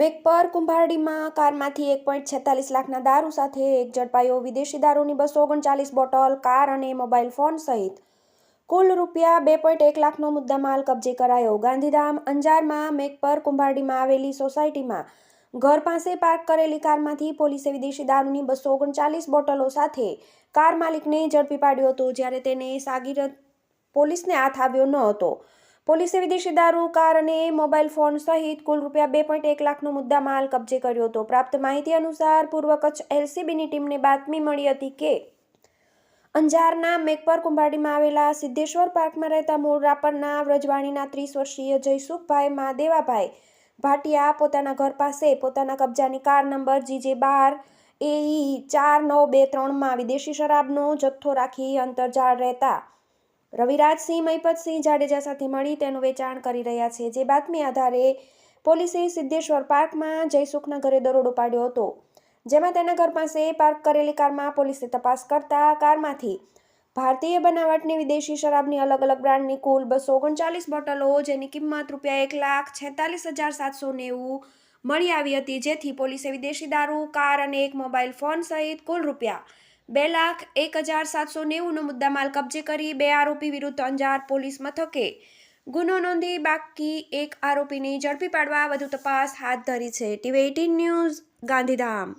મેઘપર કુંભારડીમાં કારમાંથી એક પોઈન્ટ છેતાલીસ લાખના દારૂ સાથે એક ઝડપાયો વિદેશી દારૂની બસો ઓગણચાલીસ બોટલ, કાર અને મોબાઈલ ફોન સહિત. કુલ રૂપિયા બે પોઈન્ટ એક લાખનો મુદ્દામાલ કબજે કરાયો. ગાંધીધામ, અંજારમાં મેઘપર કુંભારડીમાં આવેલી સોસાયટીમાં ઘર પાસે પાર્ક કરેલી કારમાંથી પોલીસે વિદેશી દારૂની બસો ઓગણચાલીસ બોટલો સાથે કાર માલિકને ઝડપી પાડ્યો હતો, જ્યારે તેને સાગીર પોલીસને હાથ આવ્યો ન હતો. પોલીસે વિદેશી દારૂ, કાર અને મોબાઈલ ફોન સહિત કુલ રૂપિયા બે પોઈન્ટ એક લાખનો મુદ્દા માલ કબજે કર્યો હતો. પ્રાપ્ત માહિતી અનુસાર પૂર્વ કચ્છ એલસીબીની ટીમને બાતમી મળી હતી કે અંજારના મેકપર કુંભાડીમાં આવેલા સિદ્ધેશ્વર પાર્કમાં રહેતા મૂળ રાપરના વ્રજવાણીના ત્રીસ વર્ષીય જયસુખભાઈ મહાદેવાભાઈ ભાટિયા પોતાના ઘર પાસે પોતાના કબજાની કાર નંબર જીજે બાર એઈ ચાર નવ બે ત્રણમાં વિદેશી શરાબનો જથ્થો રાખી અંતરજાળ રહેતા રવિરાજસિંહ મહિપતસિંહ જાડેજા સાથે મળી તેનું વેચાણ કરી રહ્યા છે. જે બાતમી આધારે પોલીસે સિદ્ધેશ્વર પાર્કમાં જયસુખના ઘરે દરોડો પાડ્યો હતો, જેમાં તેના ઘર પાસે પાર્ક કરેલી કારમાં પોલીસે તપાસ કરતા કારમાંથી ભારતીય બનાવટની વિદેશી શરાબની અલગ અલગ બ્રાન્ડની કુલ બસો ઓગણચાલીસ બોટલો, જેની કિંમત રૂપિયા એક લાખ છેતાલીસ હજાર સાતસો નેવું મળી આવી હતી. જેથી પોલીસે વિદેશી દારૂ, કાર અને એક મોબાઈલ ફોન સહિત કુલ રૂપિયા બે લાખ એક હજાર સાતસો નેવુંનો મુદ્દામાલ કબજે કરી બે આરોપી વિરુદ્ધ અંજાર પોલીસ મથકે. ગુનો નોંધી બાકી એક આરોપીને ઝડપી પાડવા વધુ તપાસ હાથ ધરી છે. TV eighteen news Gandhidham.